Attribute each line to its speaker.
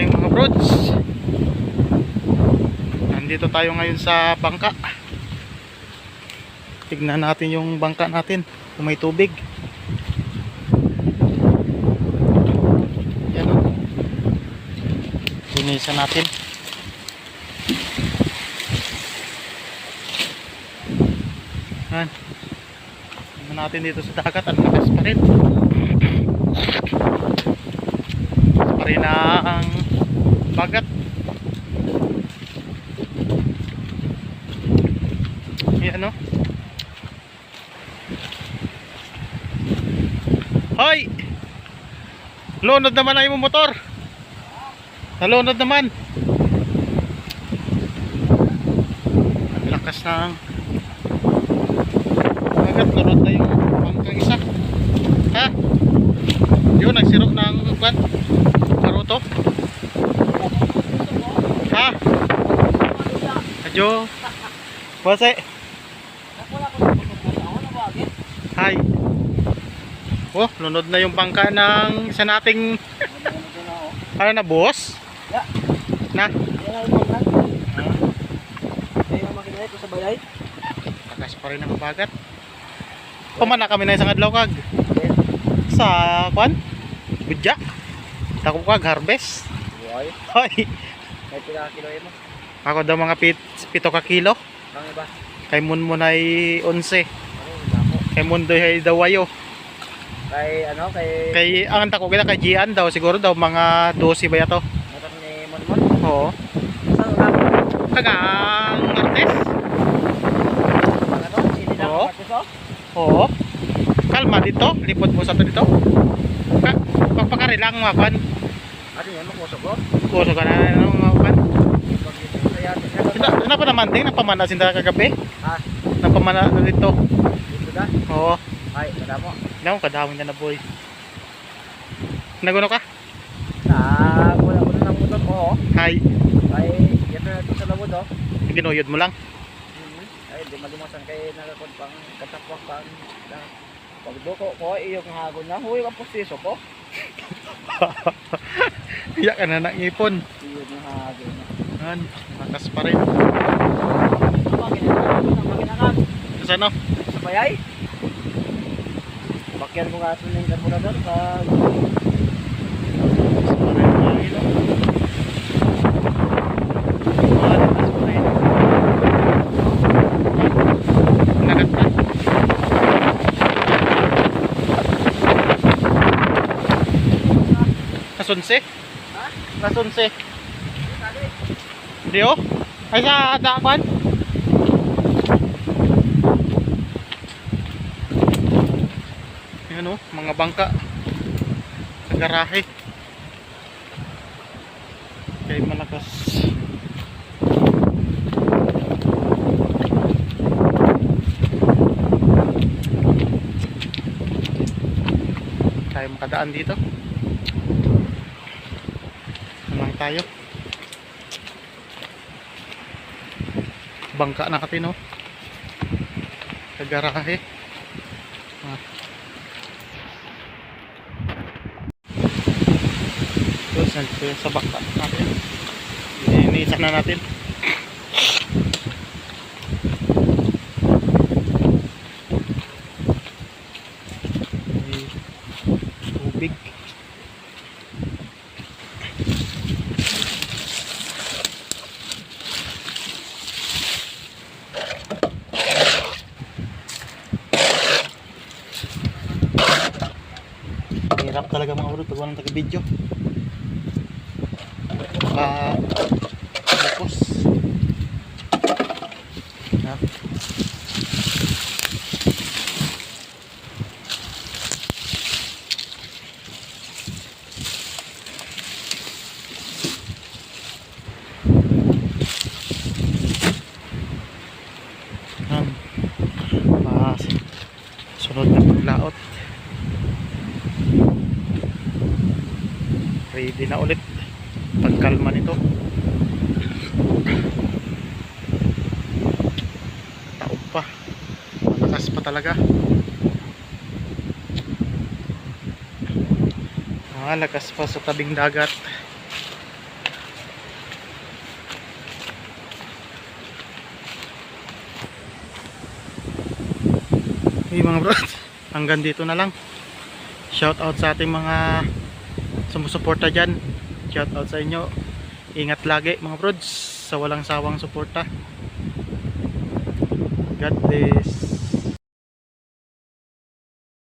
Speaker 1: morning mga brods Nandito tayo ngayon sa bangka. Tignan natin yung bangka natin Kung may tubig. Yan o Linisan natin. Yan. Tignan natin dito sa dagat Ang lakas pa rin. Rin ang bagat Yan o Hoy! Lunod naman ang imong motor. Nalunod naman. Ang lakas ng agad lunod na yung bangkang isa. Ha? Yun, nagsiro ng kwan. Karuto. Ha? Adyo. Bose. Hi. Oh, lunod na yung bangka ng isa nating ano na boss?
Speaker 2: Ya.
Speaker 1: Na? Lakas pa rin ang bagat. Pumana kami na isang adlaw kag. Sa kwan? Budya. Tako kag harvest.
Speaker 2: Buhay.
Speaker 1: Hoy,
Speaker 2: May pila kilo mo.
Speaker 1: Ako daw mga pit, pito ka kilo.
Speaker 2: Ang iba.
Speaker 1: Kay mun mo na 11.
Speaker 2: Ano dako.
Speaker 1: Kay mun doy dawayo.
Speaker 2: Kay ano kay
Speaker 1: Kay ang tako kita kay Gian daw siguro daw mga 12 ba yato.
Speaker 2: motor ni Monmon.
Speaker 1: Oo.
Speaker 2: Saan ang
Speaker 1: Kagang Martes.
Speaker 2: mga to? Sili na
Speaker 1: Oo.
Speaker 2: katiso?
Speaker 1: Oo. Kalma dito, lipod mo sa to dito. Ka, pagpakari lang mga kwan.
Speaker 2: Ano yan makusog ko?
Speaker 1: Kuso ka na.
Speaker 2: Kaya
Speaker 1: Pa naman din, napamana sinda kagabi.
Speaker 2: Ah,
Speaker 1: Napamana na dito.
Speaker 2: dito da.
Speaker 1: Oo.
Speaker 2: Ay, wala mo.
Speaker 1: Naku, kadami na na boy. Naguno ka?
Speaker 2: Ah, wala ko na ng motor ko.
Speaker 1: Hi.
Speaker 2: Ay, ito na sa labod oh.
Speaker 1: Ginuyod mo lang.
Speaker 2: Mhm. Ay, di malimutan kay nagakon pang katapwak pang Pagduko ko, iyong hagon na. Huy, ang pustiso ko.
Speaker 1: Iyak ka na ngipon.
Speaker 2: Iyong hagon na.
Speaker 1: Yan, lakas pa rin. Sa ano?
Speaker 2: sa bayay. Bakyan ko nga ito ng karburador sa
Speaker 1: Lakas pa rin ang pa. Nasunse?
Speaker 2: Ha?
Speaker 1: Nasunse. Di oh? Ay sa daapan? Yan oh, mga bangka sa garahe. Kay malakas. Tayo makadaan dito. Naman tayo. Bangka natin oh. Sa garahe. Ah. Ito, sa, bangka natin. Iniisa na natin. May tubig. Hirap talaga mga bro pag walang taga-video. Baka tapos. ready na ulit. Pagkalma nito. Taob pa. Malakas pa talaga. Ah, Malakas pa sa tabing dagat. Hey mga bro, hanggang dito na lang. Shout out sa ating mga sumusuporta dyan. Shout out sa inyo. Ingat lagi mga brods sa walang sawang suporta. God bless.